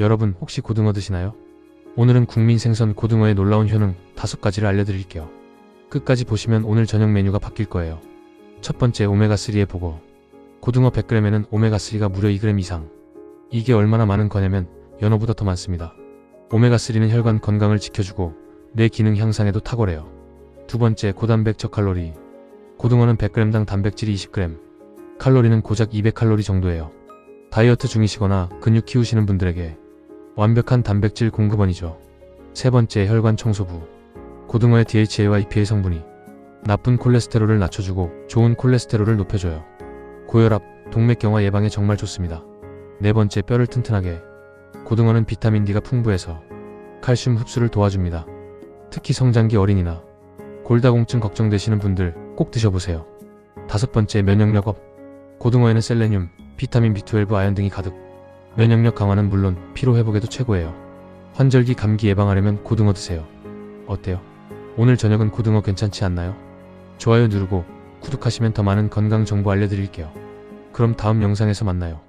여러분 혹시 고등어 드시나요? 오늘은 국민 생선 고등어의 놀라운 효능 다섯 가지를 알려드릴게요. 끝까지 보시면 오늘 저녁 메뉴가 바뀔 거예요. 첫 번째 오메가3의 보고. 고등어 100g에는 오메가3가 무려 2g 이상. 이게 얼마나 많은 거냐면 연어보다 더 많습니다. 오메가3는 혈관 건강을 지켜주고 뇌 기능 향상에도 탁월해요. 두 번째 고단백 저칼로리. 고등어는 100g당 단백질이 20g. 칼로리는 고작 200칼로리 정도예요. 다이어트 중이시거나 근육 키우시는 분들에게 완벽한 단백질 공급원이죠. 세 번째 혈관 청소부. 고등어의 DHA와 EPA 성분이 나쁜 콜레스테롤을 낮춰주고 좋은 콜레스테롤을 높여줘요. 고혈압, 동맥경화 예방에 정말 좋습니다. 네 번째 뼈를 튼튼하게. 고등어는 비타민 D가 풍부해서 칼슘 흡수를 도와줍니다. 특히 성장기 어린이나 골다공증 걱정되시는 분들 꼭 드셔보세요. 다섯 번째 면역력 업. 고등어에는 셀레늄, 비타민 B12, 아연 등이 가득. 면역력 강화는 물론 피로 회복에도 최고예요. 환절기 감기 예방하려면 고등어 드세요. 어때요? 오늘 저녁은 고등어 괜찮지 않나요? 좋아요 누르고 구독하시면 더 많은 건강 정보 알려드릴게요. 그럼 다음 영상에서 만나요.